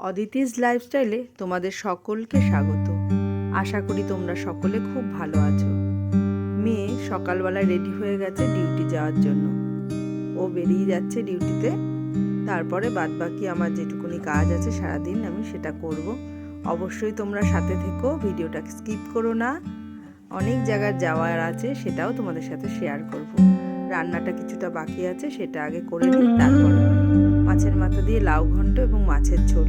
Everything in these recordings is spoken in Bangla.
অদিতিস লাইফস্টাইলে তোমাদের সকলকে স্বাগত। আশা করি তোমরা সকলে খুব ভালো আছো। মেয়ে সকালবেলা রেডি হয়ে গেছে ডিউটি যাওয়ার জন্য। ও বেরিয়ে যাচ্ছে ডিউটিতে তারপরে বাদবাকি আমার যেটুকুনি কাজ আছে সারাদিন আমি সেটা করব। অবশ্যই তোমরা সাথে থেকো ভিডিওটা স্কিপ করো না। অনেক জায়গার যাওয়ার আছে, সেটাও তোমাদের সাথে শেয়ার করব। রান্নাটা কিছুটা বাকি আছে, সেটা আগে করে নিই, তারপরে মাছের মাথা দিয়ে লাউ ঘন্ট এবং মাছের ঝোল।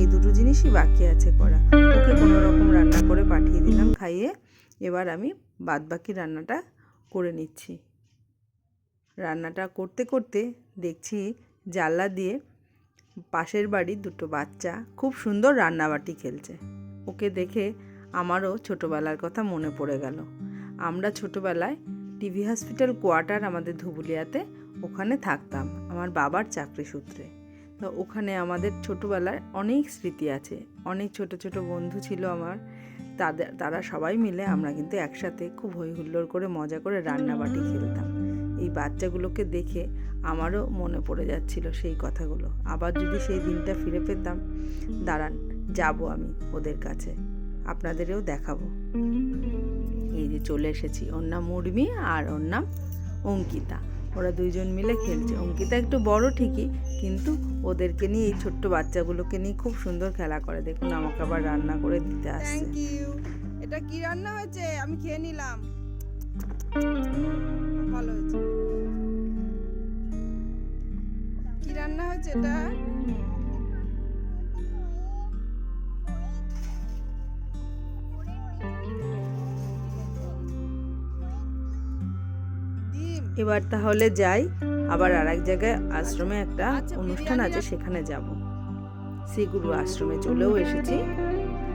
এই দুটো জিনিসই বাকি আছে করা। ওকে কোনো রকম রান্না করে পাঠিয়ে দিলাম, খাইয়ে এবার আমি বাদ বাকি রান্নাটা করে নিচ্ছি। রান্নাটা করতে করতে দেখছি জানলা দিয়ে পাশের বাড়ির দুটো বাচ্চা খুব সুন্দর রান্নাবাটি খেলছে। ওকে দেখে আমারও ছোটোবেলার কথা মনে পড়ে গেল। আমরা ছোটোবেলায় টিভি হসপিটাল কোয়ার্টার আমাদের ধুবুলিয়াতে ওখানে থাকতাম, আমার বাবার চাকরি সূত্রে। তো ওখানে আমাদের ছোটোবেলায় অনেক স্মৃতি আছে, অনেক ছোট ছোট বন্ধু ছিল আমার। তাদের, তারা সবাই মিলে আমরা কিন্তু একসাথে খুব হই হুল্লোড় করে, মজা করে রান্নাবাটি খেলতাম। এই বাচ্চাগুলোকে দেখে আমারও মনে পড়ে যাচ্ছিল সেই কথাগুলো। আবার যদি সেই দিনটা ফিরে পেতাম, দাঁড়ান, যাব আমি ওদের কাছে, আপনাদেরও দেখাবো। এই যে চলে এসেছি, ওর নাম উর্মি আর ওর নাম অঙ্কিতা। ওরা দুইজন মিলে খেলছে। অঙ্কিতা একটু বড় ঠিকই, কিন্তু ওদেরকে নিয়ে, এই ছোট্ট বাচ্চাগুলোকে নিয়ে খুব সুন্দর খেলা করে। দেখুন, আমাকে আবার রান্না করে দিতে আসছে। এটা কি রান্না হয়েছে? আমি খেয়ে নিলাম। ভালো হয়েছে। কি রান্না হয়েছে এটা? এবার তাহলে যাই। আবার আর এক জায়গায় আশ্রমে একটা আচ্ছা, অনুষ্ঠান আছে সেখানে যাব। শ্রীগুরু আশ্রমে চলেও এসেছি।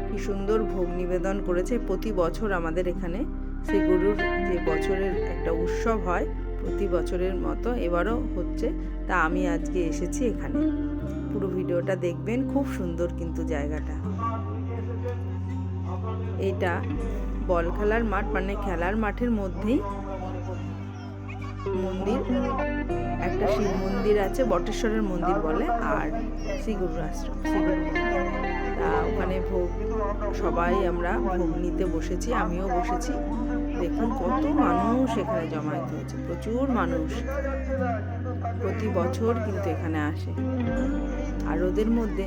কি সুন্দর ভোগ নিবেদন করেছে। প্রতি বছর আমাদের এখানে শ্রীগুরুর যে বছরের একটা উৎসব হয় প্রতি বছরের মতো এবারও হচ্ছে। তা আমি আজকে এসেছি এখানে। পুরো ভিডিওটা দেখবেন। খুব সুন্দর কিন্তু জায়গাটা। এটা বল খেলার মাঠ মানে খেলার মাঠের মধ্যেই মন্দির, একটা শিব মন্দির আছে, বটেশ্বরের মন্দির বলে, আর শ্রীগুরু আশ্রম তা ওখানে ভোগ, সবাই আমরা ভোগ নিতে বসেছি, আমিও বসেছি। দেখুন কত মানুষ এখানে জমায়েত হয়েছে, প্রচুর মানুষ। প্রতি বছর কিন্তু এখানে আসে। আর ওদের মধ্যে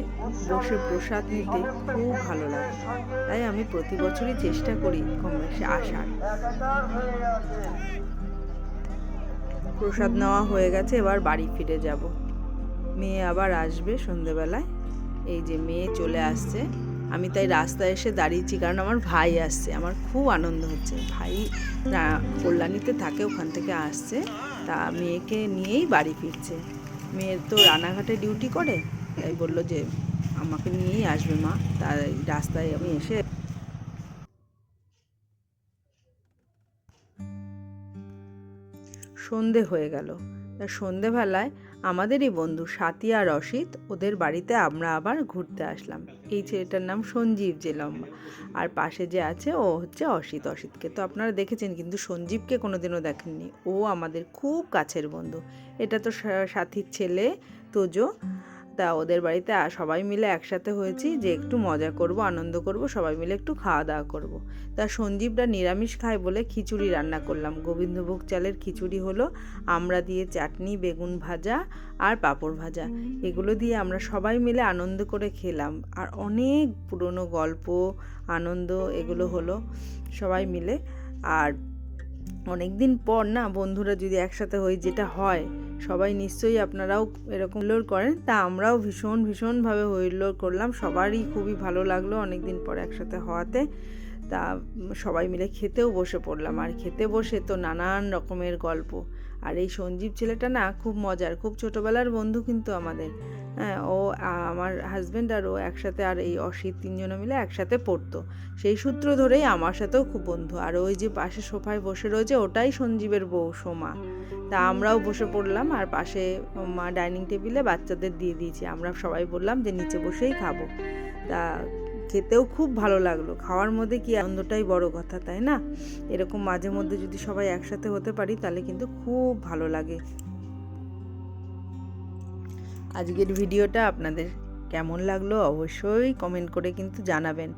বসে প্রসাদ নিতে খুব ভালো লাগে। তাই আমি প্রতি বছরই চেষ্টা করি কম বেশি আসার। প্রসাদ নেওয়া হয়ে গেছে, এবার বাড়ি ফিরে যাব। মেয়ে আবার আসবে সন্ধেবেলায়। এই যে মেয়ে চলে আসছে, আমি তাই রাস্তায় এসে দাঁড়িয়েছি, কারণ আমার ভাই আসছে। আমার খুব আনন্দ হচ্ছে। ভাই কল্যাণীতে থাকে, ওখান থেকে আসছে। তা মেয়েকে নিয়েই বাড়ি ফিরছে। মেয়ের তো রানাঘাটে ডিউটি করে, তাই বলল যে, আমাকে নিয়েই আসবে মা। তাই রাস্তায় আমি এসে সন্ধে হয়ে গেল। তা সন্ধেবেলায় আমাদেরই বন্ধু সাথী আর অসিত ওদের বাড়িতে আমরা আবার ঘুরতে আসলাম। এই ছেলেটার নাম সঞ্জীব যে লম্বা আর পাশে যে আছে ও হচ্ছে অসিত অসিতকে তো আপনারা দেখেছেন, কিন্তু সঞ্জীবকে কোনোদিনও দেখেননি। ও আমাদের খুব কাছের বন্ধু। এটা তো সাথীর ছেলে, তোজো। তা ওদের বাড়িতে সবাই মিলে একসাথে হয়েছি যে একটু মজা করব, আনন্দ করব, সবাই মিলে একটু খাওয়া দাওয়া করব। তা সঞ্জীবরা নিরামিষ খায় বলে খিচুড়ি রান্না করলাম। গোবিন্দভোগ চালের খিচুড়ি হলো আমরা দিয়ে চাটনি, বেগুন ভাজা আর পাঁপড় ভাজা। এগুলো দিয়ে আমরা সবাই মিলে আনন্দ করে খেলাম। আর অনেক পুরনো গল্প, আনন্দ এগুলো হলো সবাই মিলে। আর অনেক দিন পর না বন্ধুরা যদি একসাথে হই যেটা হয়, সবাই নিশ্চয়ই আপনারাও এরকম হুল্লোড় করেন। তা আমরাও ভীষণ, ভীষণভাবে হুল্লোড় করলাম। সবারই খুবই ভালো লাগল অনেক দিন পর একসাথে হওয়াতে। তা সবাই মিলে খেতেও বসে পড়লাম। আর খেতে বসে তো নানান রকমের গল্প। আর এই সঞ্জীব ছেলেটা না খুব মজার, খুব ছোটোবেলার বন্ধু কিন্তু আমাদের। হ্যাঁ ও আমার হাজব্যান্ড আর ও একসাথে আর এই অসিত তিনজনে মিলে একসাথে পড়তো। সেই সূত্র ধরেই আমার সাথেও খুব বন্ধু। আর ওই যে পাশে সোফায় বসে রয়েছে ওটাই সঞ্জীবের বউ সোমা। তা আমরাও বসে পড়লাম আর পাশে মা ডাইনিং টেবিলে বাচ্চাদের দিয়ে দিয়েছি। আমরা সবাই বললাম যে নিচে বসেই খাব। তা খেতেও খুব ভালো লাগল। খাওয়ার মধ্যে কি আনন্দটাই বড় কথা, তাই না? এরকম মাঝে মধ্যে যদি সবাই একসাথে হতে পারি, তাহলে কিন্তু খুব ভালো লাগে। আজকের ভিডিওটা আপনাদের কেমন লাগল অবশ্যই কমেন্ট করে কিন্তু জানাবেন।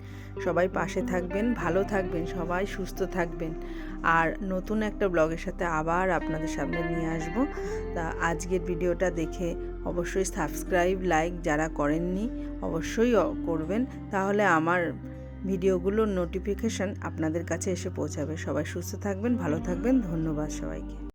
সবাই পাশে থাকবেন, ভালো থাকবেন, সবাই সুস্থ থাকবেন। আর নতুন একটা ব্লগের সাথে আবার আপনাদের সামনে নিয়ে আসব। তা আজকের ভিডিওটা দেখে অবশ্যই সাবস্ক্রাইব লাইক যারা করেননি অবশ্যই করবেন। তাহলে আমার ভিডিওগুলোর নোটিফিকেশান আপনাদের কাছে এসে পৌঁছাবে। সবাই সুস্থ থাকবেন, ভালো থাকবেন, ধন্যবাদ সবাইকে।